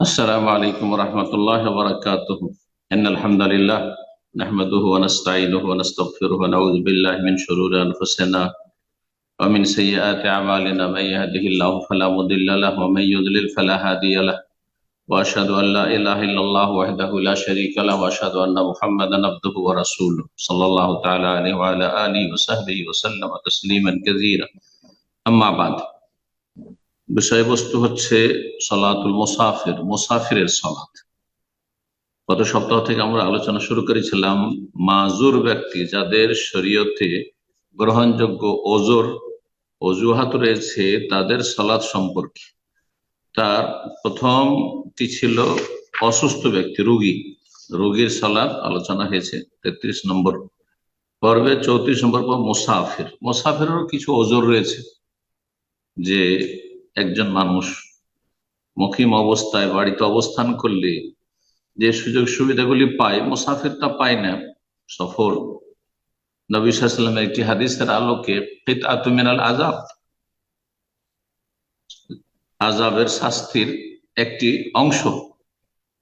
السلام عليكم ورحمة الله وبركاته إن الحمد لله نحمده ونستعينه ونستغفره ونعوذ بالله من شرور أنفسنا ومن سيئات أعمالنا من يهده الله فلا مضل له ومن يضلل فلا هادي له وأشهد أن لا إله إلا الله وحده لا شريك له وأشهد أن محمدا عبده ورسوله صلى الله تعالى عليه وعلى آله وصحبه وسلم تسليما كثيرا أما بعد۔ বিষয়বস্তু হচ্ছে সলাতুল মুসাফির, মুসাফিরের সলাত। গত সপ্তাহ থেকে আমরা আলোচনা শুরু করেছিলাম মাজুর ব্যক্তি যাদের শরীয়তে গ্রহণযোগ্য ওজোর, অজুহাত রয়েছে, তাদের সলাৎ সম্পর্কে। তার প্রথমটি ছিল অসুস্থ ব্যক্তি, রোগী। রোগীর সালাদ আলোচনা হয়েছে তেত্রিশ নম্বর। পর্বে চৌত্রিশ নম্বর পর মুসাফির। মুসাফিরেরও কিছু ওজোর রয়েছে যে একজন মানুষ মকিম অবস্থায় বাড়িতে অবস্থান করলে যে সুযোগ সুবিধাগুলি পায় মুসাফির পায় না সফর নবী সাল্লামের একটি হাদিসের আলোকে আতুমিনাল আজাব আজাবের শাস্তির একটি অংশ।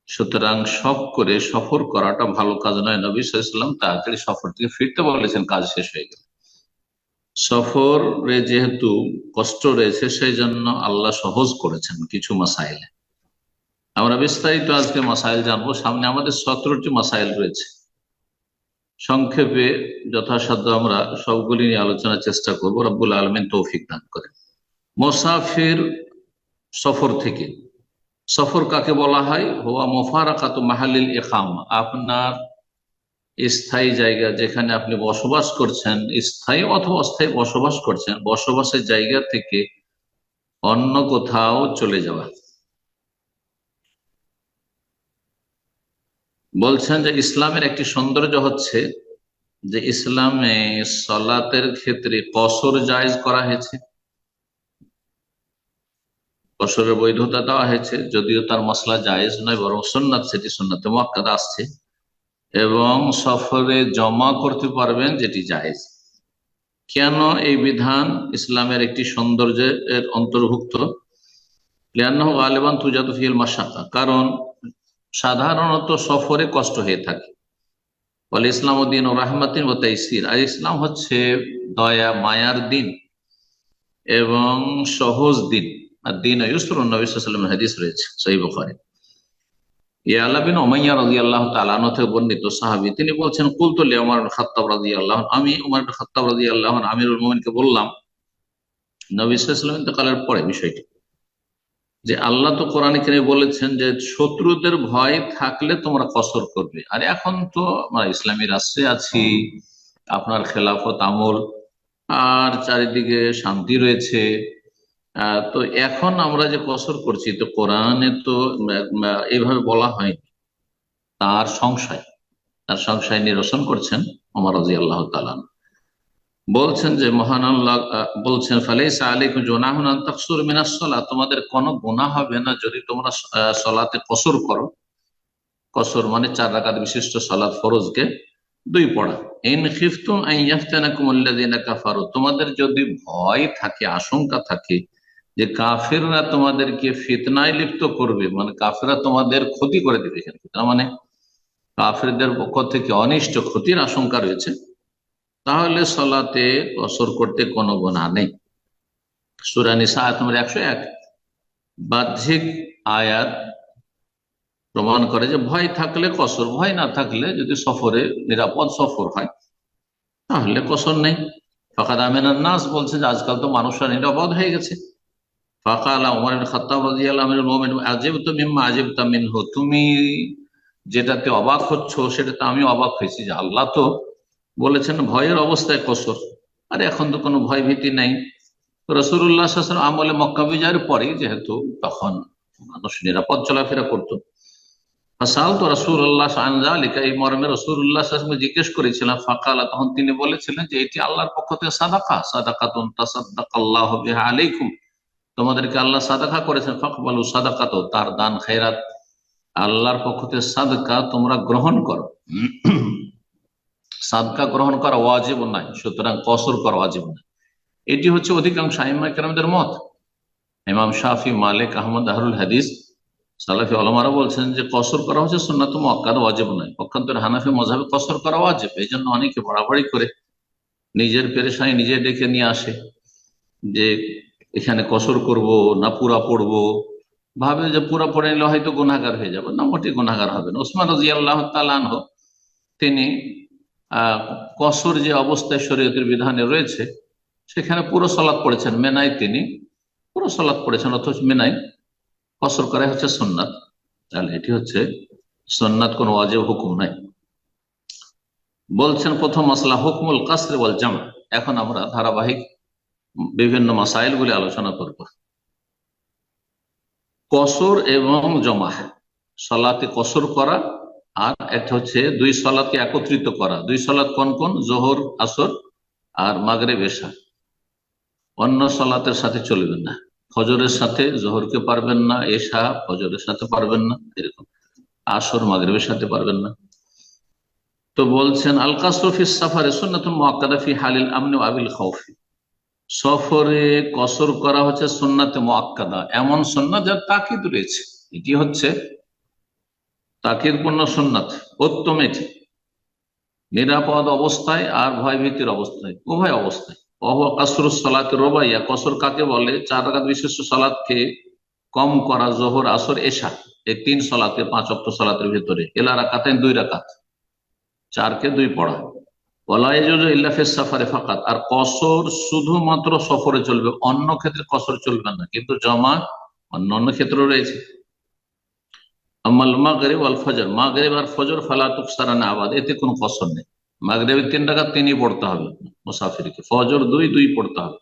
সুতরাং শখ করে সফর করাটা ভালো কাজ নয়। নবী সাল্লাম তাড়াতাড়ি সফর থেকে ফিরতে বলেছেন, কাজ শেষ হয়ে গেল। সফরে যেহেতু কষ্ট রয়েছে সেই জন্য আল্লাহ সহজ করেছেন কিছু মাসাইলে। আমরা বিস্তারিত আজকে মাসাইল জানব। সামনে আমাদের সতেরোটি মাসাইল রয়েছে। সংক্ষেপে যথাসাধ্য আমরা সবগুলি নিয়ে আলোচনার চেষ্টা করব। রব্বুল আলমিন তৌফিক দান করেন। মোসাফির সফর থেকে। সফর কাকে বলা হয়? হোয়া মোফারাকাত মাহালিল এখাম আপনার স্থায়ী জায়গা যেখানে আপনি বসবাস করছেন, স্থায়ী অথবা অস্থায়ী বসবাস করছেন, বসবাসের জায়গা থেকে অন্য কোথাও চলে যাওয়া। বলছেন যে ইসলামের একটি সৌন্দর্য হচ্ছে যে ইসলামে সলাতের ক্ষেত্রে কসর জায়জ করা হয়েছে। কসরের বৈধতা দেওয়া হয়েছে, যদিও তার মশলা জায়েজ নয়, বরং সন্ন্যাত সেটি সন্ন্যতে মক্কাদ আসছে। এবং সফরে জমা করতে পারবেন যেটি জায়েজ। কেন এই বিধান ইসলামের একটি সৌন্দর্যের অন্তর্ভুক্ত? আলেবান ফিল মাসাকা কারণ সাধারণত সফরে কষ্ট হয়ে থাকে। বলে ইসলাম উদ্দিন ও রাহমাতিন ও তাইসির। আর ইসলাম হচ্ছে দয়া, মায়ার দিন এবং সহজ দিন। আর দিন ইউসুর নবী হাদিস রয়েছে সহি ইয়ালাবিন ওমাইয়া রাজি আল্লাহ তালানো থেকে বর্ণিত সাহাবি, তিনি বলছেন কুলতলি আমার খাত্তাব রাজি আল্লাহ আমি উমার খাত্তাব রাজি আল্লাহ আমিরুল মোমিনকে বললাম, নবী ইসলাম ইন্তকালের পরে বিষয়টি, যে আল্লাহ তো কোরআন কিনে বলেছেন যে শত্রুদের ভয় থাকলে তোমরা কসর করবে। আর এখন তো আমরা ইসলামী রাষ্ট্রে আছি, আপনার খেলাফত আমল, আর চারিদিকে শান্তি রয়েছে তো এখন আমরা যে কসর করছি, তো কোরআনে তো এইভাবে বলা হয়নি। তার সংশয় তার সংশয় নিরসন করছেন আমার রাজি আল্লাহ তালান বলছেন যে, মহান আল্লাহ বলছেন, ফালাইসা আলাইকুম জোনাহুন তাকসুর মিনাসলা তোমাদের কোনো গুনাহ হবে না যদি তোমরা সলাতে কসর করো। কসর মানে চার রাকাত বিশিষ্ট সলাৎ ফরজকে দুই পড়া। ইন খিফতুম আইয়াফতানাকুম আল্লাযিনা কাফারু। তোমাদের যদি ভয় থাকে, আশঙ্কা থাকে যে কাফেররা তোমাদেরকে ফিতনায় লিপ্ত করবে মানে কাফেররা তোমাদের ক্ষতি করে দেবে তার মানে কাফেরদের পক্ষ থেকে অনিষ্ট, ক্ষতির আশঙ্কা রয়েছে। তাহলে সলাতে কসর করতে কোনো গোনা নেই। সুরানি সাহায্য নম্বর একশো এক। বাহ্যিক আয়াত প্রমাণ করে যে ভয় থাকলে কসর, ভয় না থাকলে যদি সফরে, নিরাপদ সফর হয়, তাহলে কসর নেই। ফাঁকা দামেন নাস বলছে যে আজকাল তো মানুষরা নিরাপদ হয়ে গেছে। ফাঁকালা উমর খাত্তাব আজিব তো মিম্মা আজিব তামিন হো তুমি যেটাতে অবাক হচ্ছ আমি অবাক হয়েছি, যে আল্লাহ তো বলেছেন ভয়ের অবস্থায় কসর। আর এখন তো কোনো ভয় ভীতি নাই। রসুল্লাহ শাসন আমলে মক্কা বিজয়ের পরে যেহেতু তখন মানুষ নিরাপদ চলাফেরা করতো। ফাসাল তো রসুল্লাহ আনজালিকা এই মর্মে রসুল্লাহ জিজ্ঞেস করেছিলাম, ফাঁকালা তখন তিনি বলেছিলেন যে এটি আল্লাহর পক্ষ থেকে সাদাকা, সাদাকাতুন তাসাদ্দাক আল্লাহ আলাইকুম তোমাদেরকে আল্লাহ সাদাকা করেছেন, ফকবালু সাদাকা তো তার দান খেরাত আল্লাহর পক্ষ থেকে সাদকা তোমরা গ্রহণ করো। সাদকা গ্রহণ করা ওয়াজিব নাই সুতরাং কসর করা ওয়াজিব নাই এটি হচ্ছে অধিকাংশ আইমা কেরামদের মত। ইমাম শাফি, মালিক, আহমদ আহরুল হাদিস, সালাফি আলমারা বলছেন যে কসর করা হচ্ছে সুন্নাত মক্কাদ ওয়াজিব নয়। পক্ষান্তর হানাফি মজাবে কসর করা ওয়াজিব এই জন্য অনেকে বাড়াবাড়ি করে নিজের পেরেশানি নিজে ডেকে নিয়ে আসে যে এখানে কসর করব, না পুরা পড়ব। ভাবে যে পুরা পড়ে নিলে হয়তো গুনাগার হয়ে যাবে। না মোটে গুনাগার হবে না। ওসমান রাজি আল্লাহ তালানহ তিনি কসর যে অবস্থায় শরীয়তের বিধানে রয়েছে, সেখানে পুরো সলাৎ পড়েছেন। মেনাই তিনি, পুরো সলাৎ পড়েছেন, অথচ মেনাই কসর করাই হচ্ছে সোননাথ তাহলে এটি হচ্ছে সোননাথ কোনো ওয়াজেব হুকুম নাই। বলছেন প্রথম মশলা হুকমুল কাসরে বল জামা। এখন আমরা ধারাবাহিক বিভিন্ন মাসাইল গুলি আলোচনা করব। কসর এবং জমা সলাতে কসর করা আর একটা হচ্ছে দুই সলাদকে একত্রিত করা। দুই সলাদ কোন কোন? জোহর, আসর আর মাগরে বেশা অন্য সলাতের সাথে চলবেন না। ফজরের সাথে জোহরকে পারবেন না, এশা ফজরের সাথে পারবেন না, এরকম। আসর, মাগরেবের সাথে পারবেন না। তো বলছেন আল কাসরফি সাফারে সুন্নাতুল মুআক্কাদা ফি হালিল আমনি ওয়া আবিল খাউফি। সফরে কসর করা হচ্ছে সুন্নাতে মুআক্কাদা। এমন সুন্নাত যার তাকিদ রয়েছে। এটি হচ্ছে তাকিদপূর্ণ সুন্নাত, উত্তম এটি। নিরাপদ অবস্থায় আর ভয়ভীতির অবস্থায়, উভয় অবস্থায়। অহুয়া কাসর সালাতে রোবাইয়া, কসর কাকে বলে? চার রাকাত বিশিষ্ট সালাদকে কম করা জোহর, আসর, এশা। এই তিন সলাতে, পাঁচ অক্ট সালাতের ভিতরে। এলা রাকাতেন দুই রাকাত। চারকে দুই পড়া। সাফারে ফাকাত। আর কসর শুধুমাত্র সফরে চলবে, অন্য ক্ষেত্রে কসর চলবে না, কিন্তু জমা অন্য অন্য ক্ষেত্রে রয়েছে। কোনো কসর নেই। তিন টাকা পড়তে হবে ফজর দুই দুই পড়তে হবে।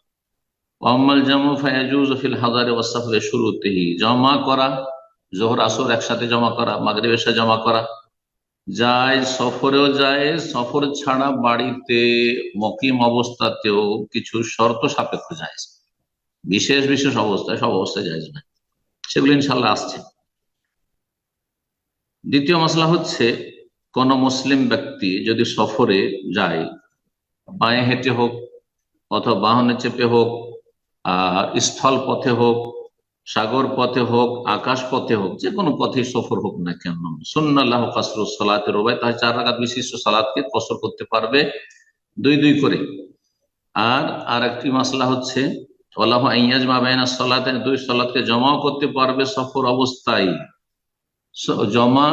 হাজারে শুরুতেই জমা করা, জোহর একসাথে জমা করা মাগরিবের সাথে জমা করা যায়, সফরেও যায়, সফর ছাড়া বাড়িতে মকিম অবস্থাতেও কিছু শর্ত সাপেক্ষ যায়। বিশেষ বিশেষ অবস্থায় সব অবস্থায় যায় না। সেগুলো ইনশাল্লাহ আসছে। দ্বিতীয় মশলা হচ্ছে, কোন মুসলিম ব্যক্তি যদি সফরে যায়, বাঁয়ে হেঁটে হোক অথবা বাহনে চেপে হোক আর স্থল পথে হোক সাগর পথে হোক, আকাশ পথে হোক, যে কোনো পথে সফর হোক না কেন, সুন্নাল্লাহ কাসরুল সালাতে রোবাই তাহলে চার রাগাত বিশিষ্ট সালাদকে কসর করতে পারবে দুই দুই করে। আর আর একটি মাসলা হচ্ছে আল্লাহ ইয়াজ মাবাইনা সালাতে, দুই সালাদকে জমাও করতে পারবে সফর অবস্থায়। জমা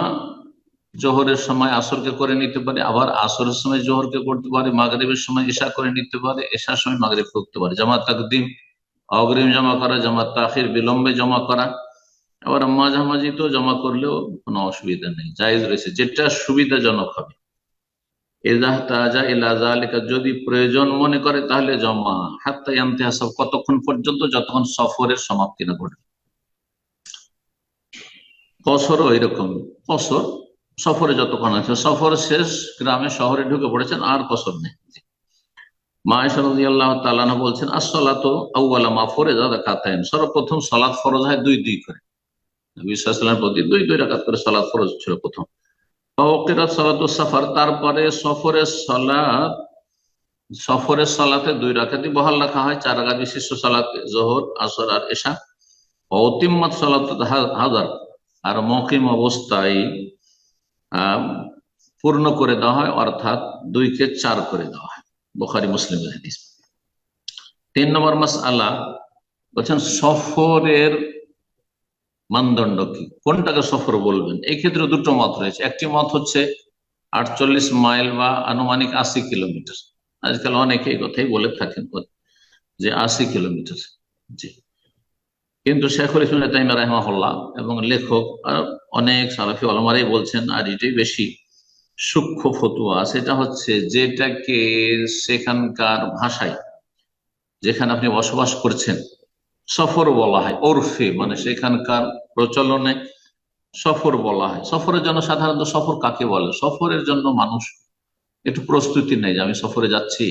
জোহরের সময় আসরকে করে নিতে পারে, আবার আসরের সময় জোহরকে করতে পারে, মাগরীবের সময় ঈশা করে নিতে পারে এশার সময় মাগরীব করতে পারে। জামাত তাকদিম অগ্রিম জমা করা, জমা তাখির বিলম্বে জমা করা। আবার মাঝামাঝি তো জমা করলেও কোনো অসুবিধা নেই, জায়েজ রয়েছে, যেটা সুবিধাজনক হবে। যদি প্রয়োজন মনে করে তাহলে জমা। হাত্তা আনতে হাসাব কতক্ষণ পর্যন্ত? যতক্ষণ সফরের সমাপ্তি না ঘটবে কসরও এরকম, কসর, সফরে যতক্ষণ আছে, সফর শেষ, গ্রামে শহরে ঢুকে পড়েছেন, আর কসর নেই। বলছেন সর্বপ্রথম সলাদ ফরজ হয় দুই দুই করে। প্রতি দুই দুই রাকাত করে সলাদ ফরজ ছিল প্রথম। সাফার, তারপরে সফরের সলাদ সফরের সলাতে দুই রাখাতি বহাল রাখা হয়, চার রাখা বিশিষ্ট সলাতে, জোহর, আসর আর এসা অতিম্মত সলাত হাজার। আর মকিম অবস্থায় পূর্ণ করে দেওয়া হয়, অর্থাৎ দুইকে চার করে দেওয়া হয়। বোখারি মুসলিম হাদিস। তিন নম্বর মাস আল্লাহ বলছেন, সফরের মানদণ্ড কি? কোনটাকে সফর বলবেন? এই ক্ষেত্রে দুটো মত রয়েছে। একটি মত হচ্ছে আটচল্লিশ মাইল বা আনুমানিক আশি কিলোমিটার। আজকাল অনেকে এই কথাই বলে থাকেন যে আশি কিলোমিটার। জি। কিন্তু শেখুল ইসলাম তাইমা রাহমাহুল্লাহ এবং লেখক অনেক সালাফি আলমারাই বলছেন, আর এটাই বেশি সূক্ষ্ম ফতুয়া, সেটা হচ্ছে যেটাকে সেখানকার ভাষায়, যেখানে আপনি বসবাস করছেন, সফর বলা হয়, ওরফে মানে সেখানকার প্রচলনে সফর বলা হয়। সফরের জন্য সাধারণত সফর কাকে বলে? সফরের জন্য মানুষ একটু প্রস্তুতি নেই যে আমি সফরে যাচ্ছি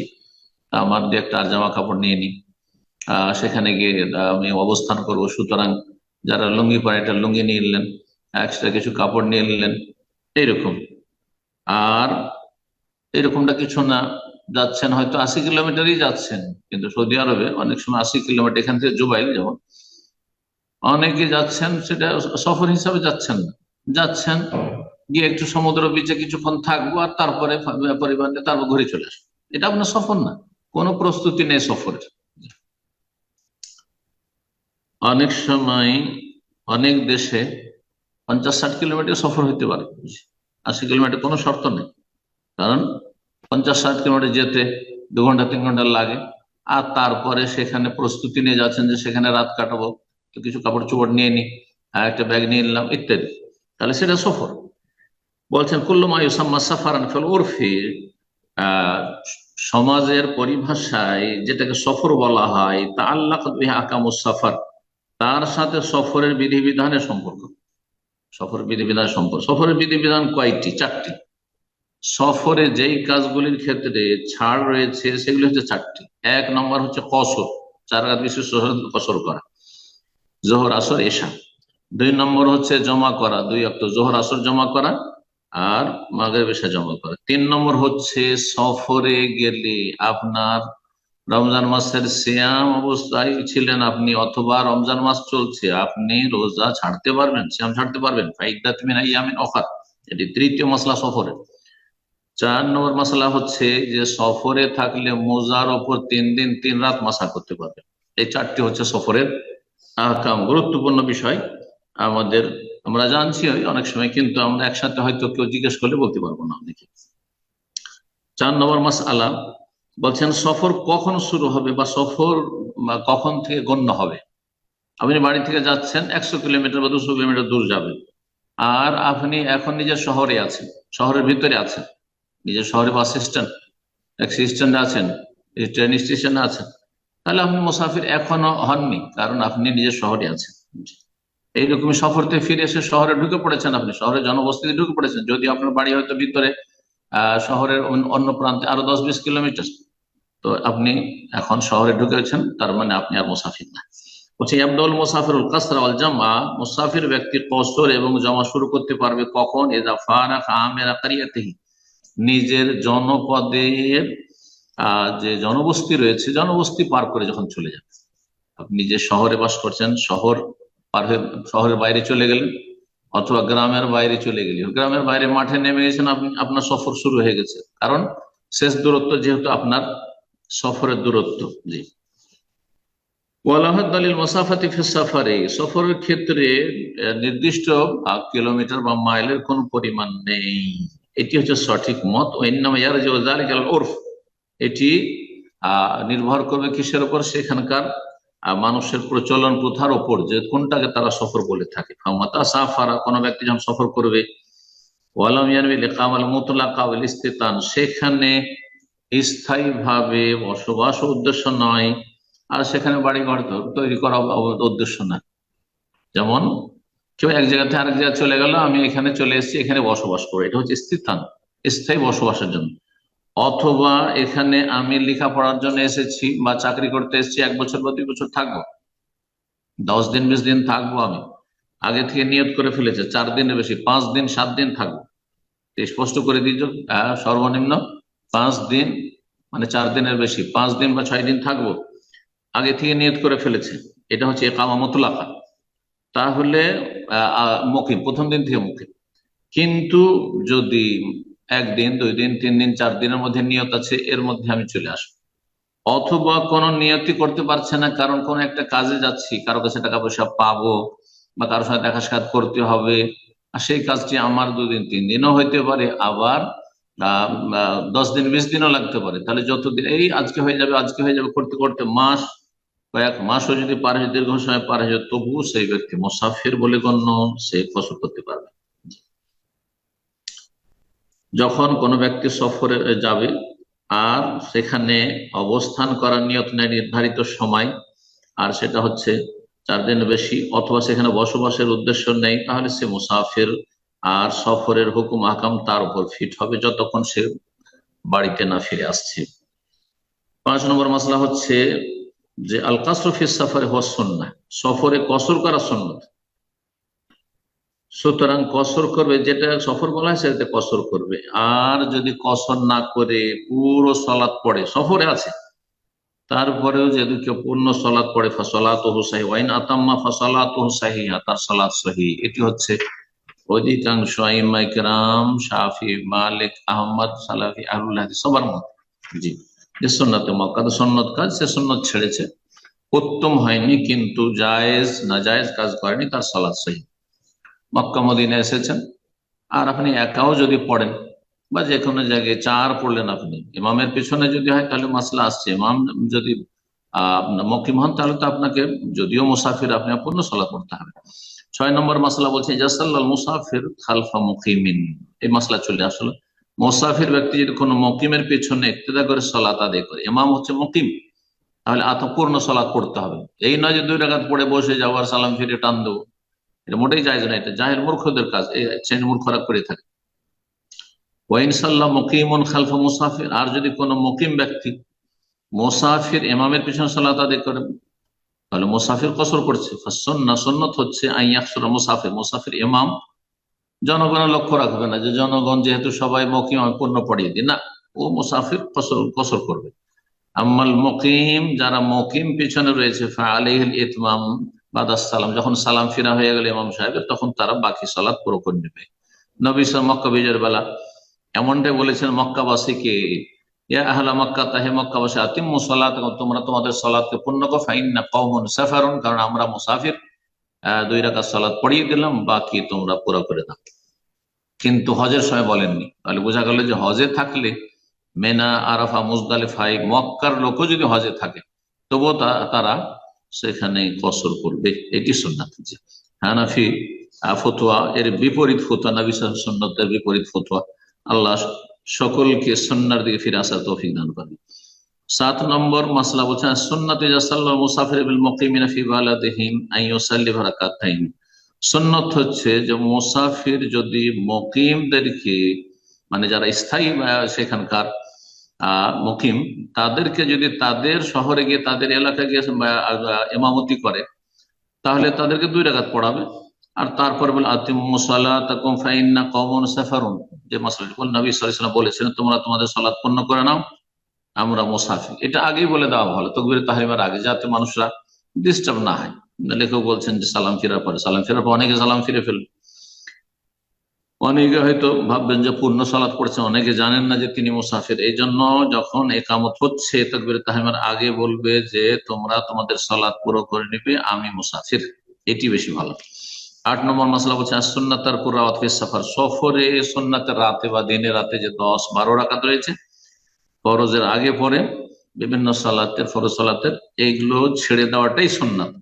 আমার দিয়ে একটা আর জামা কাপড় নিয়ে নিই। সেখানে গিয়ে আমি অবস্থান করব। সুতরাং যারা লুঙ্গি পরে একটা লুঙ্গি নিয়ে নিলেন এক্সট্রা কিছু কাপড় নিয়ে নিলেন, এইরকম। আর এরকমটা কিছু না। যাচ্ছেন হয়তো আশি কিলোমিটারই যাচ্ছেন, কিন্তু সৌদি আরবে অনেক সময় আশি কিলোমিটার এখান থেকে জুবাইল যেমন, অনেকে যাচ্ছেন সেটা সফর হিসাবে যাচ্ছেন না। যাচ্ছেন, গিয়ে একটু সমুদ্র বিচে কিছুক্ষণ থাকব আর তারপরে পরিবার নিয়ে তারপর ঘুরে চলে আসব। এটা আপনার সফর না, কোনো প্রস্তুতি নেই সফরের। অনেক সময় অনেক দেশে পঞ্চাশ ষাট কিলোমিটার সফর হইতে পারে। আশি কিলোমিটার কোনো শর্ত নেই। কারণ পঞ্চাশ ষাট কিলোমিটার যেতে দু ঘণ্টা, তিন ঘণ্টা লাগে। আর তারপরে সেখানে প্রস্তুতি নিয়ে যাচ্ছেন যে সেখানে রাত কাটাবো, তো কিছু কাপড় চোপড় নিয়ে নি, আর একটা ব্যাগ নিয়ে নিলাম, ইত্যাদি। তাহলে সেটা সফর। বলছেন, কুল্লমা ইউসাম্মা সাফারান ফেল ওরফি সমাজের পরিভাষায় যেটাকে সফর বলা হয় তা আল্লাহ আকামুস সাফার। তার সাথে সফরের বিধিবিধানের সম্পর্ক। সফর বিধিবিধান সম্পর্ক সফরের বিধিবিধান কয়েকটি চারটি। সফরে যেই কাজগুলির ক্ষেত্রে ছাড় রয়েছে, সেগুলি হচ্ছে চারটি। এক নম্বর হচ্ছে কসর, চার রাত বিশেষ কসর করা। জোহর, আসর, এশা। দুই নম্বর হচ্ছে জমা করা, দুই অক্ট জোহর, আসর জমা করা আর মাগের বেশা জমা করা। তিন নম্বর হচ্ছে সফরে গেলে আপনার রমজান মাসের সিয়াম অবস্থায় ছিলেন আপনি, অথবা রমজান মাস চলছে, আপনি রোজা ছাড়তে পারবেন, সিয়াম ছাড়তে পারবেন। এটি তৃতীয় মশলা সফরে। চার নম্বর মশলা হচ্ছে যে সফরে থাকলে মোজার ওপর তিন দিন, তিন রাত মাসা করতে পারবেন। এই চারটি হচ্ছে সফরের গুরুত্বপূর্ণ বিষয়। আমাদের, আমরা জানছি অনেক সময়, কিন্তু আমরা একসাথে হয়তো কেউ জিজ্ঞেস করলে বলতে পারব না অনেকে। চার নম্বর মাস আলা বলছেন, সফর কখন শুরু হবে বা সফর কখন থেকে গণ্য হবে? আপনি বাড়ি থেকে যাচ্ছেন, একশো কিলোমিটার বা দুশো কিলোমিটার দূর যাবেন। আর আপনি এখন নিজের শহরে আছেন, শহরের ভিতরে আছেন। নিজের শহরে বাস স্ট্যান্ড ট্যাক্সি স্ট্যান্ডে আছেন ট্রেন স্টেশনে আছেন। তাহলে আপনি মুসাফির এখনও হননি, কারণ আপনি নিজের শহরে আছেন। এইরকম সফরতে ফিরে এসে শহরে ঢুকে পড়েছেন আপনি শহরের জনবস্তিতে ঢুকে পড়েছেন। যদি আপনার বাড়ি হয়তো ভিতরে শহরের অন্য প্রান্তে আরও দশ বিশ কিলোমিটার। তো আপনি এখন শহরে ঢুকেছেন, তার মানে আপনি আর মুসাফির না। বলছে আব্দুল মুসাফিরুল কাসরা আল জামা মুসাফির ব্যক্তি কসর এবং জমা শুরু করতে পারবে কখন? এদা ফারাক আমেরা কারিয়াতেহি। নিজের জনপদের যে জনবস্তি রয়েছে, জনবস্তি পার করে যখন চলে যাবে। আপনি যে শহরে বাস করছেন, শহর পার হয়ে, শহরের বাইরে চলে গেলেন, অথবা গ্রামের বাইরে চলে গেলেন। গ্রামের বাইরে মাঠে নেমে গেছেন, আপনি, আপনার সফর শুরু হয়ে গেছে। কারণ শেষ দূরত্ব যেহেতু আপনার সফরের দূরত্ব, জি। দলিল মোসাফাতি সাফারে, সফরের ক্ষেত্রে নির্দিষ্ট কিলোমিটার বা মাইলের কোন পরিমাণ নেই। এটি হচ্ছে সঠিক মত। ওরফ এটি নির্ভর করবে কিসের উপর? সেখানকার মানুষের প্রচলন প্রথার ওপর যে কোনটাকে তারা সফর বলে থাকে। সাফারা, কোনো ব্যক্তি যখন সফর করবে সেখানে স্থায়ী ভাবে বসবাস উদ্দেশ্য নয়। আর সেখানে বাড়ি ঘর তৈরি করা উদ্দেশ্য নয় যেমন কেউ এক জায়গা থেকে আরেক জায়গায় চলে গেল, আমি এখানে চলে এসেছি, এখানে বসবাস করব এটা হচ্ছে স্থিতান স্থায়ী বসবাসের জন্য। অথবা এখানে আমি লেখাপড়ার জন্য এসেছি বা চাকরি করতে এসেছি, এক বছর বা দুই বছর থাকব। দশ দিন, বিশ দিন থাকব আমি। আগে থেকে নিয়ত করে ফেলেছে, চার দিনের বেশি, পাঁচ দিন, সাত দিন থাকব। স্পষ্ট করে দিয়েছ সর্বনিম্ন পাঁচ দিন মানে চার দিনের বেশি, পাঁচ দিন বা ছয় দিন থাকব, আগে থেকে নিয়ত করে ফেলেছে। এটা হচ্ছে একামা তাহলে মুকিম, প্রথম দিন থেকে মুকিম। কিন্তু যদি একদিন, দুই দিন, তিন দিন, চার দিনের মধ্যে নিয়ত আছে, এর মধ্যে আমি চলে আসব। অথবা কোন নিয়তি করতে পারছে না, কারণ কোন একটা কাজে যাচ্ছি, কারও কাছে টাকা পয়সা পাবো, বা কারোর সাথে দেখা সাক্ষাৎ করতে হবে, আর সেই কাজটি আমার দুদিন, তিন দিনও হইতে পারে, আবার দশ দিন, বিশ দিনও লাগতে পারে। তাহলে যতদিন এই আজকে হয়ে যাবে, আজকে হয়ে যাবে করতে করতে মাস কয়েক, মাসও যদি পার হয়ে, দীর্ঘ সময় পার হয়ে তবুও সেই ব্যক্তি মোসাফির বলে গণ্য, সে ফসল করতে পারবে। যখন কোনো ব্যক্তি সফরে যাবে, আর সেখানে অবস্থান করার নিয়ত নেয় নির্ধারিত সময়, আর সেটা হচ্ছে চার দিন বেশি, অথবা সেখানে বসবাসের উদ্দেশ্য নেই, তাহলে সে মুসাফির আর সফরের হুকুম আকাম তার উপর ফিট হবে যতক্ষণ সে বাড়িতে না ফিরে আসছে। পাঁচ নম্বর মশলা হচ্ছে যে আল কাসরফিস সফরে হওয়া সন্না সফরে কসর করা সন্ন্যত সুতরাং কসর করবে, যেটা সফর বলা হয় সেটাতে কসর করবে। আর যদি কসর না করে পুরো সলাৎ পড়ে, সফরে আছে, তারপরেও যদি কেউ পূর্ণ সলাৎ পড়ে ফসলাত হুসাহি ওয়াইন আতাম্মা ফসলাত হুসাহিহা তার সলাৎ সহি। এটি হচ্ছে অধিকাংশ ইমাইকরাম শাফি, মালিক, আহমদ, সালাফি আহুল্লাহ সবার মত জি। যে সন্ন্যতে মক্কা, তো সন্ন্যত কাজ, সে সন্ন্যত ছেড়েছে। উত্তম হয়নি, কিন্তু জায়েজ না জায়েজ কাজ করেনি, তার সলাৎ সহি। মক্কা, মদিনে এসেছেন। আর আপনি একাও যদি পড়েন, বা যে কোনো জায়গায় চার পড়লেন আপনি, ইমামের পিছনে যদি হয়, তাহলে মাসলা আসছে। ইমাম যদি, আহ মকিম হন তাহলে তো আপনাকে, যদিও মুসাফির, আপনি পূর্ণ সলা করতে হবে। ছয় নম্বর মাসলা বলছে জাসাল্লাল মুসাফির খালফা মুকিমিন। এই মাসলা চলে আসলে। মুসাফির ব্যক্তি যদি কোনো মকিমের পিছনে ইক্তেদা করে সলাত আদায় করে, ইমাম হচ্ছে মকিম, তাহলে আত পূর্ণ সলাৎ করতে হবে। এই নয় যে দুই রাগাত পড়ে বসে যাব আর সালাম ফিরে টান দেবো, এটা মোটেই যায় না এটা জাহের মূর্খদের কাজ, এই শ্রেণি মূর্খরা করে থাকে। ওয়াইনসাল্লাহ মকিমন খালফা মুসাফির, আর যদি কোনো মকিম ব্যক্তি মুসাফির এমামের পিছনে সালাত আদায় করে তাহলে মুসাফির কসর করছে। সন্না সন্নত হচ্ছে মুসাফির। মুসাফির ইমাম জনগণের লক্ষ্য রাখবে না যে জনগণ যেহেতু সবাই মকিম পূর্ণ পড়িয়ে দিই না, ও মুসাফির কসর কসর করবে। আম্মাল মকিম, যারা মকিম পিছনে রয়েছে আলিহিল ইতমাম বাদাস সালাম যখন সালাম ফিরা হয়ে গেল ইমাম সাহেবের, তখন তারা বাকি সালাদ পুরো করে নেবে। নবী সাল মক্কা বিজয়ের বেলা, এমনটাই বলেছেন মক্কাবাসীকে মক্কা, তাহে আতিম তোমরা তোমাদের কারণ আমরা মুসাফির পড়িয়ে দিলাম, বাকি তোমরা করে দাও। কিন্তু হজের সময় বলেননি। তাহলে বোঝা গেল যে হজে থাকলে মেনা, আরাফা মুজদালিফাই মক্কার লোকও যদি হজে থাকে, তবুও তারা সেখানে কসর করবে। এটি সুন্নাত। হানাফি ফতোয়া, এর বিপরীত ফতোয়া, নবী সাল্লাল্লাহু আলাইহি সুন্নতের বিপরীত ফতোয়া, আল্লাহ সকলকে সন্ন্যার দিকে ফিরে আসার তৌফিক দান করবে সাত নম্বর মাসলা বলছেন সুন্নাতে মুসাফির বিল মুকিমিনা সুন্নত হচ্ছে যে মুসাফির যদি মকিমদেরকে মানে যারা স্থায়ী সেখানকার মুকিম তাদেরকে যদি তাদের শহরে গিয়ে, তাদের এলাকায় গিয়ে এমামতি করে, তাহলে তাদেরকে দুই রাকাত পড়াবে। আর তারপর বলে আতিম সাফারুন। যে নবী বলেছিলেন, তোমরা তোমাদের সালাত পূর্ণ করে নাও, আমরা মুসাফির। এটা আগেই বলে দেওয়া ভালো, তকবির তাহরিমার আগে, যাতে মানুষরা ডিস্টার্ব না হয়। লেখক বলছেন যে, সালাম ফিরার পরে। সালাম ফেরার পর অনেকে সালাম ফিরে ফেলবে। অনেকে হয়তো ভাববেন যে, পূর্ণ সালাত পড়ছেন। অনেকে জানেন না যে, তিনি মুসাফির। এই জন্য যখন একামত হচ্ছে, তকবির তাহরিমার আগে বলবে যে, তোমরা তোমাদের সালাত পুরো করে নিবে, আমি মুসাফির। এটি বেশি ভালো। আট নম্বর মশলা বলছে সুন্নাতার পুরাওয়াত ফিস সফর। সফরে সুন্নাতের রাতে বা দিনে রাতে যে দশ বারো রাকাত রয়েছে, ফরজের আগে পরে বিভিন্ন সালাতের, ফরজ সালাতের, এইগুলো ছেড়ে দেওয়াটাই সুন্নাত।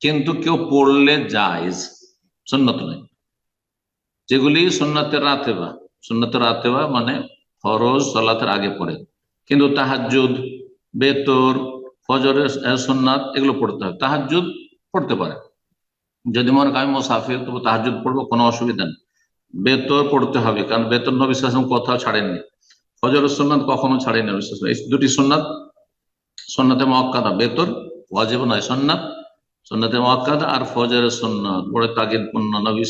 কিন্তু কেউ পড়লে জায়েজ, সুন্নত নয়। যেগুলি সুন্নাতের রাতে বা, সুন্নাতের রাতে বা মানে ফরজ সালাতের আগে পড়ে। কিন্তু তাহাজুদ বেতর, ফজরের সুন্নাত এগুলো পড়তে হয়। তাহাজুদ পড়তে পারে। যদি মনে করেন আমি মোসাফির, তবু তাহাজুদ পড়ব, কোনো অসুবিধা নেই। বেতর পড়তে হবে, কারণ বেতন নবী সাল্লাল্লাহু কোথাও ছাড়েননি। ফজর সুন্নাত কখনো ছাড়েনি নবী আলাইহি এই দুটি সুন্নাত, সুন্নাতে মক্কাদা বেতর ওয়াজিব নয়, সুন্নাত, সুন্নাতে মক্কাদা আর ফজরের সুন্নাত। পড়ে তাগিদ পূর্ণ নবী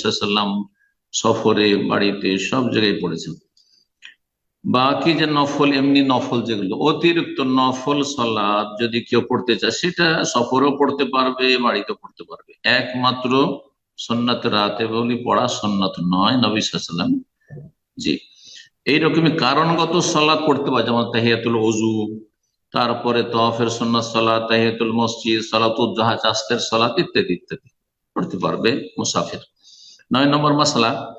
সফরে, বাড়িতে সব জায়গায় পড়েছেন। বাকি যে নফল, এমনি নফল যেগুলো, অতিরিক্ত নফল সলাদ যদি কেউ পড়তে চায়, সেটা সফরেও পড়তে পারবে বাড়িতে পড়তে পারবে। একমাত্র সন্ন্যত রাতে বলি, পড়া সন্ন্যত নয়, নবী সাল্লাম জি। এইরকমই কারণগত সলাদ পড়তে পারে, যেমন তাহিয়াতুল অজু তারপরে তফের সন্ন্যত সলাদ, তাহিয়াতুল মসজিদ, সালাতুল জাহাজ আস্তের সালাত ইত্যাদি ইত্যাদি। পড়তে পারবে মুসাফির। নয় নম্বর মাসলা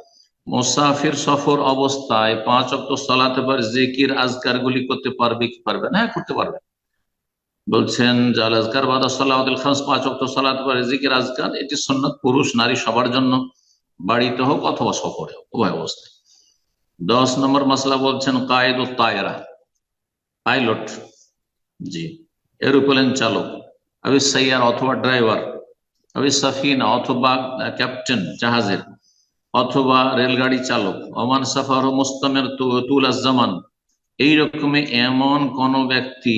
মুসাফির সফর অবস্থায় পাঁচ অক্ট সালাতে পারে জিকির আজকার গুলি করতে পারবে কি পারবে না? হ্যাঁ করতে পারবে। বলছেন জাল আজকার বাদা সাল্লাহুল খাস পাঁচ অক্ট সালাতে পারে জিকির, আজকার, এটি সন্ন্যত পুরুষ, নারী সবার জন্য, বাড়িতে হোক অথবা সফরে হোক, উভয় অবস্থায়। দশ নম্বর মশলা বলছেন কায়েদ ও তায়রা, পাইলট, জি, এরোপ্লেন চালক আবি সাইয়ার অথবা ড্রাইভার আবি সাফিনা অথবা ক্যাপ্টেন, জাহাজের। অথবা রেলগাড়ি চালক। অমান সাফার মুস্তামের তুল জামান এইরকমই এমন কোন ব্যক্তি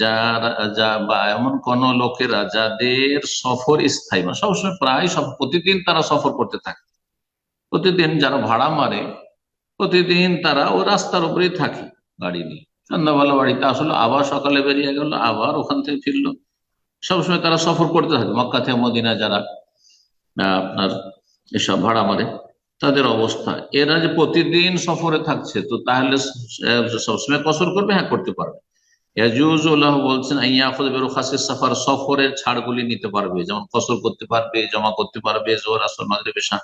যার যা বা এমন কোন লোকেরা যাদের সফর স্থায়ী বা সবসময় প্রায় সব প্রতিদিন তারা সফর করতে থাকে। প্রতিদিন যারা ভাড়া মারে, প্রতিদিন তারা ও রাস্তার উপরেই থাকে গাড়ি নিয়ে। সন্ধ্যাবেলা বাড়িতে আসলো, আবার সকালে বেরিয়ে গেল, আবার ওখান থেকে ফিরলো। সবসময় তারা সফর করতে থাকে। মক্কা থেকে মদিনা যারা আপনার এসব ভাড়া মারে। তাদের অবস্থা। এরা যে প্রতিদিন সফরে থাকছে, তো তাহলে সবসময় কসর করবে? হ্যাঁ করতে পারবে। ইয়াজুজুল্লাহ বলছেন আইয়াফুদ বেরুখাসিস সাফার সফরের ছাড়গুলি নিতে পারবে। যেমন কসর করতে পারবে, জমা করতে পারবে জোর আসর, মাগরিব, এশা।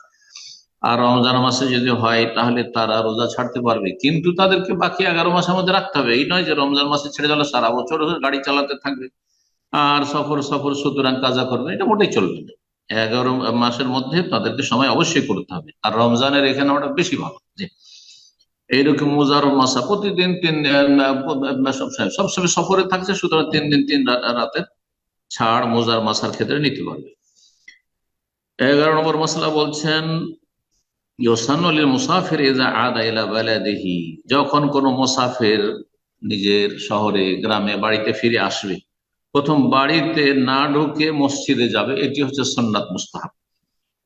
আর রমজান মাসে যদি হয়, তাহলে তারা রোজা ছাড়তে পারবে। কিন্তু তাদেরকে বাকি এগারো মাসের মধ্যে রাখতে হবে। এই নয় যে রমজান মাসে ছেড়ে দিলে সারা বছর গাড়ি চালাতে থাকবে। আর সফর সফর সুতরাং কাজা করবে। এটা মোটেই চলবে না। এগারো মাসের মধ্যে তাদেরকে সময় অবশ্যই করতে হবে। আর রমজানের এখানে ওটা বেশি ভালো, জি। এইরকম মুজার মাসা প্রতিদিন তিন সবসময় সফরে থাকছে, সুতরাং তিন দিন, তিন রাতের ছাড় মোজার মাসার ক্ষেত্রে নিতে পারবে। এগারো নম্বর মশলা বলছেন ইউসানুল মুসাফির ইজা আদা ইলা বালাদিহি। যখন কোনো মুসাফির নিজের শহরে, গ্রামে, বাড়িতে ফিরে আসবে প্রথম বাড়িতে না ঢুকে মসজিদে যাবে, এটি হচ্ছে সন্ন্যাত মুস্তাহাব।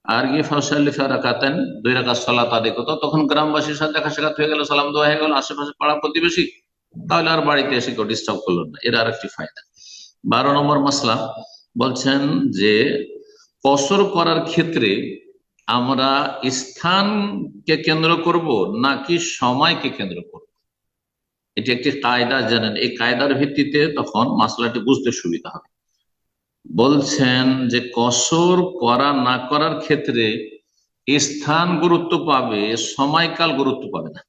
আর গিয়ে ফাউসাল্লি ফেরাকাতেন দুই রাকাত সালাত আদায় করতো তখন গ্রামবাসীর সাথে দেখা সাক্ষাৎ হয়ে গেল, সালাম দেওয়া হয়ে গেল, আশেপাশে পাড়া প্রতিবেশী। তাহলে আর বাড়িতে এসে কেউ ডিস্টার্ব করল না, এর আর একটি ফায়দা। বারো নম্বর মাসলা, বলছেন যে কসর করার ক্ষেত্রে আমরা স্থানকে কেন্দ্র করব নাকি সময়কে কেন্দ্র করব? এটি একটি কায়দা জানেন। এই কায়দার ভিত্তিতে তখন মাসলাটি বুঝতে সুবিধা হবে। বলছেন যে কসর করা না করার ক্ষেত্রে স্থান গুরুত্ব পাবে সময়কাল গুরুত্ব পাবে না।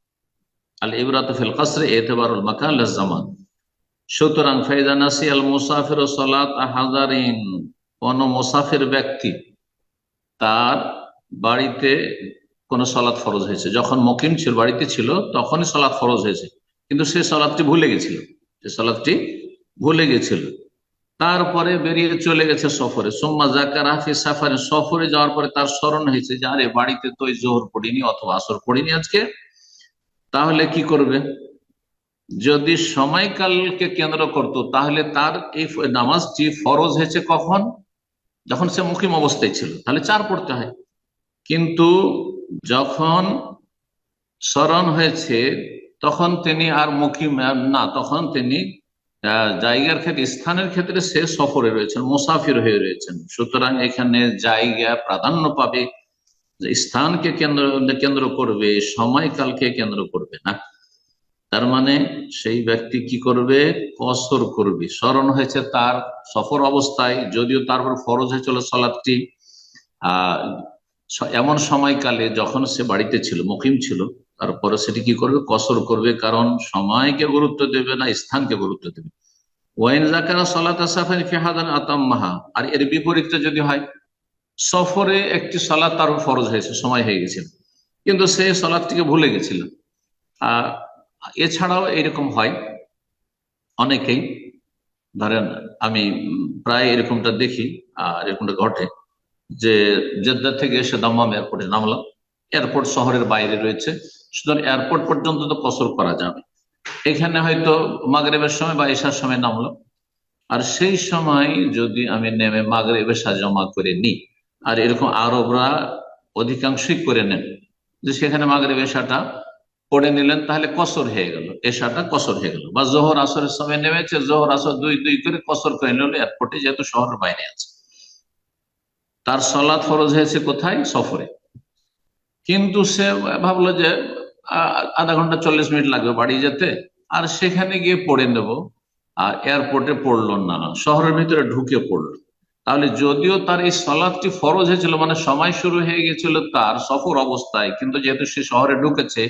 আল ইবরাত ফিল কাসরে, এতেবারুল মাকাল জামান। সুতরাং ফাইদা নাসি আল মুসাফির সালাত হাজারিন কোন মুসাফির ব্যক্তি তার বাড়িতে কোন সলাৎ ফরজ হয়েছে। যখন মকিম ছিল, বাড়িতে ছিল, তখনই সলাৎ ফরজ হয়েছে। কিন্তু সে সলাৎটি ভুলে গেছিল। সে সলাৎটি ভুলে গেছিল। তারপরে বেরিয়ে চলে গেছে সফরে। সোম্মা জাকার হাফি সাফারে, সফরে যাওয়ার পরে তার স্মরণ হয়েছে যে, আরে, বাড়িতে তো জোহর পড়িনি অথবা আসর পড়িনি আজকে। তাহলে কি করবে? যদি সময়কালকে কেন্দ্র করত, তাহলে তার এই নামাজটি ফরজ হয়েছে কখন? যখন সে মুখিম অবস্থায় ছিল। তাহলে চার পড়তে হয়। কিন্তু যখন স্মরণ হয়েছে তখন তিনি আর মুখিম না, তখন তিনি জায়গার ক্ষেত্রে, স্থানের ক্ষেত্রে সে সফরে রয়েছেন, মুসাফির হয়ে রয়েছেন। সুতরাং এখানে জায়গা প্রাধান্য পাবে স্থানকে কেন্দ্র কেন্দ্র করবে, সময়কালকে কেন্দ্র করবে না। তার মানে সেই ব্যক্তি কি করবে? কসর করবে। স্মরণ হয়েছে তার সফর অবস্থায়, যদিও তারপর ফরজ হয়েছিল সলাদটি আহ এমন সময়কালে যখন সে বাড়িতে ছিল, মুকিম ছিল তারপরে সেটি কি করবে? কসর করবে। কারণ সময়কে গুরুত্ব দেবে না, স্থানকে গুরুত্ব দেবে। ওয়াইন জাকারা সলাত সাফারি ফিহাদান আতাম্মাহা। আর এর বিপরীতটা যদি হয়, সফরে একটি সলাৎ তার ফরজ হয়েছে, সময় হয়ে গেছিল। কিন্তু সে সলাৎটিকে ভুলে গেছিল। আর এছাড়াও এরকম হয় অনেকেই। ধরেন, আমি প্রায় এরকমটা দেখি, আর এরকমটা ঘটে যে জেদ্দা থেকে এসে দাম্মাম এয়ারপোর্টে নামলাম। এয়ারপোর্ট শহরের বাইরে রয়েছে। সুতরাং এয়ারপোর্ট পর্যন্ত তো কসর করা যাবে। এখানে হয়তো মাগরেবের সময় বা এশার সময় নামলাম আর সেই সময় যদি আমি নেমে মাগরেব এশা জমা করে নিই, আর এরকম আরবরা অধিকাংশই করে নেন, যে সেখানে মাগরেব এশাটা পড়ে নিলেন, তাহলে কসর হয়ে গেল। এশাটা কসর হয়ে গেল। বা জোহর আসরের সময় নেমেছে, জোহর আসর দুই দুই করে কসর করে নিল এয়ারপোর্টে যেহেতু শহরের বাইরে আছে। তার সলাৎ ফরজ হয়েছে কোথায়? সফরে। কিন্তু সে ভাবলো যে আধা ঘণ্টা চল্লিশ মিনিট লাগবে বাড়ি যেতে। আর সেখানে গিয়ে পড়ে নেব। আর এয়ারপোর্টে পড়ল না। শহরের ভিতরে ঢুকে পড়ল তাহলে যদিও তার এই সলাদটি ফরজ হয়েছিল মানে সময় শুরু হয়ে গেছিল তার সফর অবস্থায়, কিন্তু যেহেতু সে শহরে ঢুকেছে,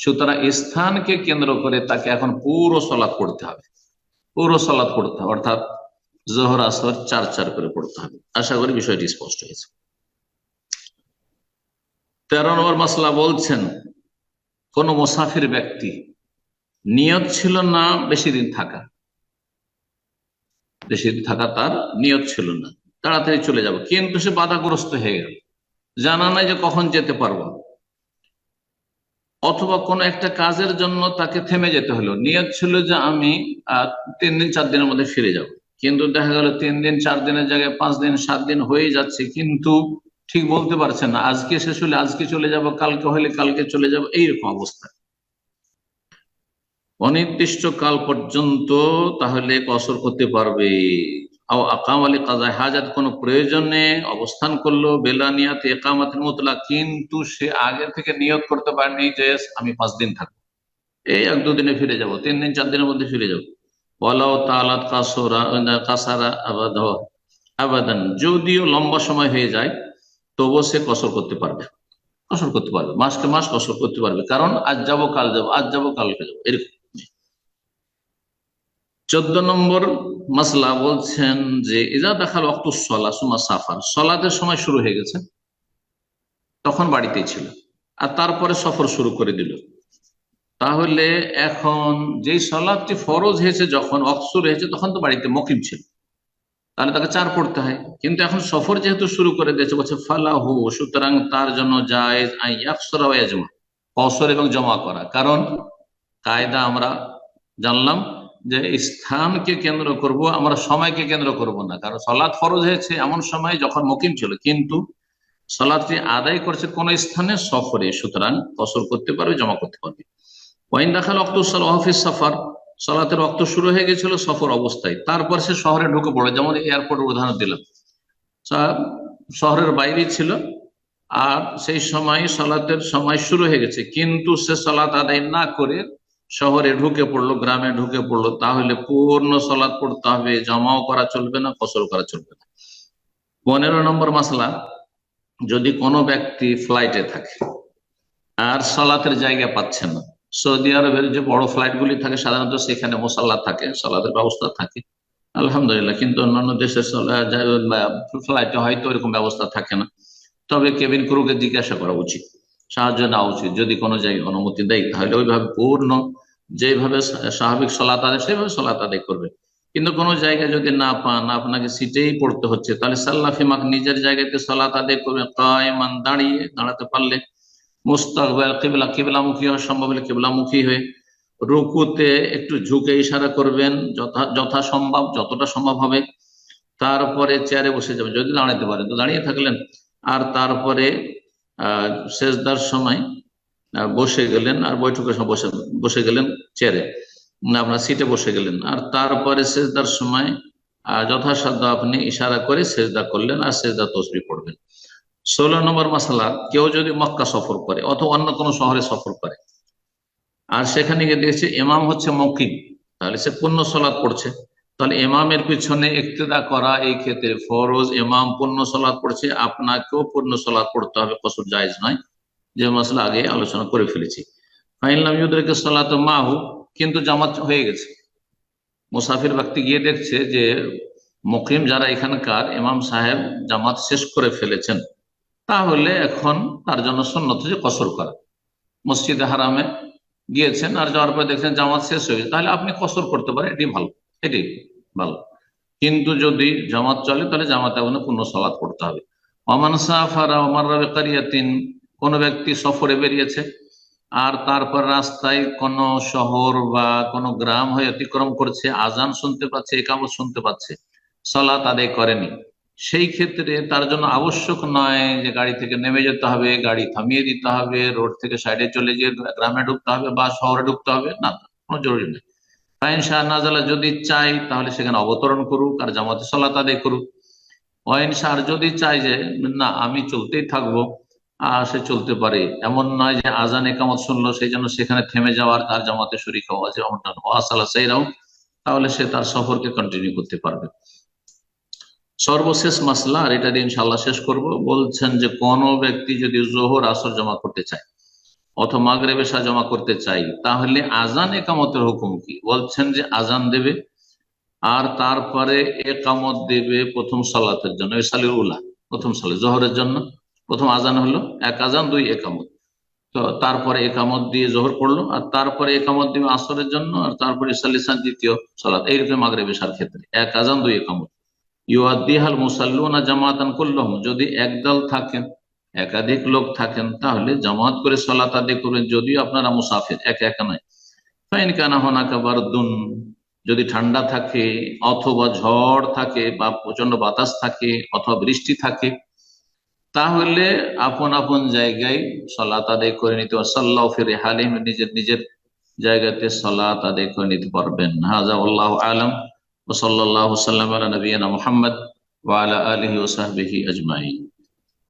সুতরাং স্থানকে কেন্দ্র করে তাকে এখন পুরো সলাদ পড়তে হবে। পুরো সলাদ পড়তে হবে, অর্থাৎ জোহর, আসর চার চার করে পড়তে হবে। আশা করি বিষয়টি স্পষ্ট হয়েছে। তেরো নম্বর মাসলা বলছেন কোন মুসাফির ব্যক্তি নিয়ত ছিল না, বেশি দিন থাকা। বেশি দিন থাকা তার নিয়ত ছিল না। তাড়াতাড়ি চলে যাব। কিন্তু সে বাধাগ্রস্ত হয়ে গেল। জানা নাই যে কখন যেতে পারব। অথবা কোনো একটা কাজের জন্য তাকে থেমে যেতে হলো। নিয়ত ছিল যে আমি তিন দিন, চার দিনের মধ্যে ফিরে যাব। কিন্তু দেখা গেল তিন দিন, চার দিনের জায়গায় পাঁচ দিন, সাত দিন হয়ে যাচ্ছে। কিন্তু ঠিক বলতে পারছেন না। আজকে শেষ হলে আজকে চলে যাব, কালকে হলে কালকে চলে যাব, এইরকম অবস্থা। অনির্দিষ্ট কাল পর্যন্ত তাহলে কসর করতে পারবে। আকাম হাজাত কোনো প্রয়োজনে অবস্থান করল, বেলা নিয়াত একামাতের মতলা, কিন্তু সে আগে থেকে নিয়োগ করতে পারেনি যে আমি পাঁচ দিন থাকব। এই এক দুদিনে ফিরে যাব, তিন দিন, চার দিনের মধ্যে ফিরে যাব। ওয়ালাও তালাত কাসরা, কাসারা আবাদ, আবাদান, যদিও লম্বা সময় হয়ে যায় তবুও সে কসর করতে পারবে। কসর করতে পারবে। মাসকে মাস কসর করতে পারবে। কারণ আজ যাব, কাল যাব, আজ যাব, কালকে যাব, এরকম। চোদ্দ নম্বর মাসলা বলছেন যে, ইজা দেখাল অক্তুসলা সুমা সাফার। সলাদের সময় শুরু হয়ে গেছে। তখন বাড়িতেই ছিল। আর তারপরে সফর শুরু করে দিল। তাহলে এখন যেই সলাদটি ফরজ হয়েছে, যখন অক্সুর হয়েছে, তখন তো বাড়িতে মকিম ছিল। তাহলে তাকে চার পড়তে হয়। কিন্তু এখন সফর যেহেতু শুরু করে দিয়েছে, বলছে ফালাহু, সুতরাং তার জন্য জায়েজ আইয়াকসরাজমা কসর এবং জমা করা। কারণ কায়দা আমরা জানলাম যে স্থানকে কেন্দ্র করব, আমরা সময়কে কেন্দ্র করব না। কারণ সলাৎ ফরজ হয়েছে এমন সময় যখন মকিম ছিল, কিন্তু সলাৎটি আদায় করছে কোন স্থানে সফরে, সুতরাং কসর করতে পারবে, জমা করতে পারবে। ওয়াইন দেখাল অক্তুসল অফিস সফর সলাতের রক্ত শুরু হয়ে গেছিল, সফর অবস্থায়। তারপর সে শহরে ঢুকে পড়ে, যেমন এয়ারপোর্টের উদাহরণ দিলাম। শহরের বাইরে ছিল, আর সেই সময় সলাতের সময় শুরু হয়ে গেছে। কিন্তু সে সলাত আদায় না করে শহরে ঢুকে পড়ল, গ্রামে ঢুকে পড়ল। তাহলে পূর্ণ সলাদ পড়তে হবে, জমাও করা চলবে না ফসল করা চলবে না। পনেরো নম্বর মাসলা, যদি কোনো ব্যক্তি ফ্লাইটে থাকে, আর সলাতের জায়গা পাচ্ছে না সৌদি আরবের যে বড় ফ্লাইট গুলি থাকে, সাধারণত সেখানে মোসাল্লা থাকে, সলাতের ব্যবস্থা থাকে। আলহামদুলিল্লাহ, কিন্তু অন্যান্য দেশের ফ্লাইটে হয়তো এরকম ব্যবস্থা থাকে না। তবে কেবিন ক্রুকে জিজ্ঞাসা করা উচিত, সাহায্য নেওয়া উচিত। যদি কোনো জায়গায় অনুমতি দেয়, তাহলে ওইভাবে পূর্ণ যেভাবে স্বাভাবিক সলাত আদায়, সেভাবে সলাত আদায় করবে। কিন্তু কোনো জায়গায় যদি না পান আপনাকে সিটেই পড়তে হচ্ছে, তাহলে সাল্লাফিমাক নিজের জায়গাতে সলাত আদায় করবে, কায়মান দাঁড়িয়ে দাঁড়াতে পারলে মুস্তাকবেল কেবলা, কেবলামুখী হওয়া সম্ভব হলে কেবলামুখী হয়ে। রুকুতে একটু ঝুঁকে ইশারা করবেন, যথা, যথাসম্ভব, যতটা সম্ভব হবে। তারপরে চেয়ারে বসে যাবেন, যদি দাঁড়াতে পারেন। তো দাঁড়িয়ে থাকলেন। আর তারপরে আহ শেষদার সময় বসে গেলেন, আর বৈঠকের সময় বসে বসে গেলেন চেয়ারে। আপনার সিটে বসে গেলেন। আর তারপরে শেষদার সময় যথাসাধ্য আপনি ইশারা করে শেষদা করলেন, আর শেষদা তসবি পড়বেন। ষোলো নম্বর মশলা কেউ যদি মক্কা সফর করে অথবা অন্য কোনো শহরে সফর করে। আর সেখানে গিয়ে দেখছে ইমাম হচ্ছে মকিম তাহলে সে পূর্ণ সলাদ পড়ছে। তাহলে ইমামের পিছনে ইক্তেদা করা এই ক্ষেত্রে ফরজ, ইমাম পূর্ণ সলাদ পড়ছে, আপনাকেও পূর্ণ সলাদ পড়তে হবে, কসর জায়জ নয়। যে মশলা আগে আলোচনা করে ফেলেছি। ফাইনলাম ইউদ্রেকে সলাত মাহু, কিন্তু জামাত হয়ে গেছে। মুসাফির ব্যক্তি গিয়ে দেখছে যে মুকিম যারা এখানকার ইমাম সাহেব জামাত শেষ করে ফেলেছেন। তাহলে এখন তার জন্য সন্ন্যত যে কসর করা। মসজিদে হারামে গিয়েছেন আর যাওয়ার পরে দেখছেন জামাত শেষ হয়ে গেছে। তাহলে আপনি কসর করতে পারেন, এটি ভালো এটি ভালো। কিন্তু যদি জামাত চলে, তাহলে জামাতে আপনার পূর্ণ সলাৎ করতে হবে। অমান সাফারা ওমার রবে কারিয়াতিন কোন ব্যক্তি সফরে বেরিয়েছে আর তারপর রাস্তায় কোন শহর বা কোন গ্রাম হয়ে অতিক্রম করছে, আজান শুনতে পাচ্ছে একামত শুনতে পাচ্ছে, সলাত আদায় করেনি সেই ক্ষেত্রে তার জন্য আবশ্যক নয় যে গাড়ি থেকে নেমে যেতে হবে, গাড়ি থামিয়ে দিতে হবে, রোড থেকে সাইডে চলে গিয়ে গ্রামে ঢুকতে হবে বা শহরে ঢুকতে হবে, না, কোনো জরুরি নেই। ফাইন শাহ নাজালা যদি চাই তাহলে সেখানে অবতরণ করুক আর জামাতে সলাত আদায় করুক। ওয়াইন শাহ যদি চাই যে, না, আমি চলতেই থাকব, আর সে চলতে পারে। এমন নয় যে আজান একামত শুনলো সেই জন্য সেখানে থেমে যাওয়ার তার জামাতে শরীর হওয়া সেইরাও তাহলে সে তার সফরকে কন্টিনিউ করতে পারবে। সর্বশেষ মাসলা, আর এটা দিয়ে ইনশাল্লাহ শেষ করব। বলছেন যে, কোন ব্যক্তি যদি জোহর আসর জমা করতে চায় অথবা মাগরে বেশা জমা করতে চাই তাহলে আজান একামতের হুকুম কি? বলছেন যে আজান দেবে, আর তারপরে একামত দেবে প্রথম সালাতের জন্য উল্লাহ প্রথম সালে, জোহরের জন্য। প্রথম আজান হলো এক আজান দুই একামত। তো তারপরে একামত দিয়ে জোহর পড়ল, আর তারপরে একামত দিবে আসরের জন্য, আর তারপরে সালিসান দ্বিতীয় সালাত এইরকম মাগরে বেশার ক্ষেত্রে। এক আজান দুই একামত। ইউদ্দিহাল মুসাল্লুনা জামাতান করলহম যদি একদল থাকেন, একাধিক লোক থাকেন, তাহলে জামাত করে সলাত আদায় করবেন। যদিও আপনারা মুসাফির, একা একা নয়। ফাইন কানা হনাকা বারদুন। যদি ঠান্ডা থাকে, অথবা ঝড় থাকে, বা প্রচণ্ড বাতাস থাকে, অথবা বৃষ্টি থাকে, তাহলে আপন আপন জায়গায় সলাত আদায় করে নিতে সাল্লাহ ফিরে হালিম নিজের নিজের জায়গাতে সলাত আদায় করে নিতে পারবেন। হাজা আল্লাহ আলম। وصلی اللہ وسلم علی نبینا محمد وعلى آلہ وصحبہ اجمعین۔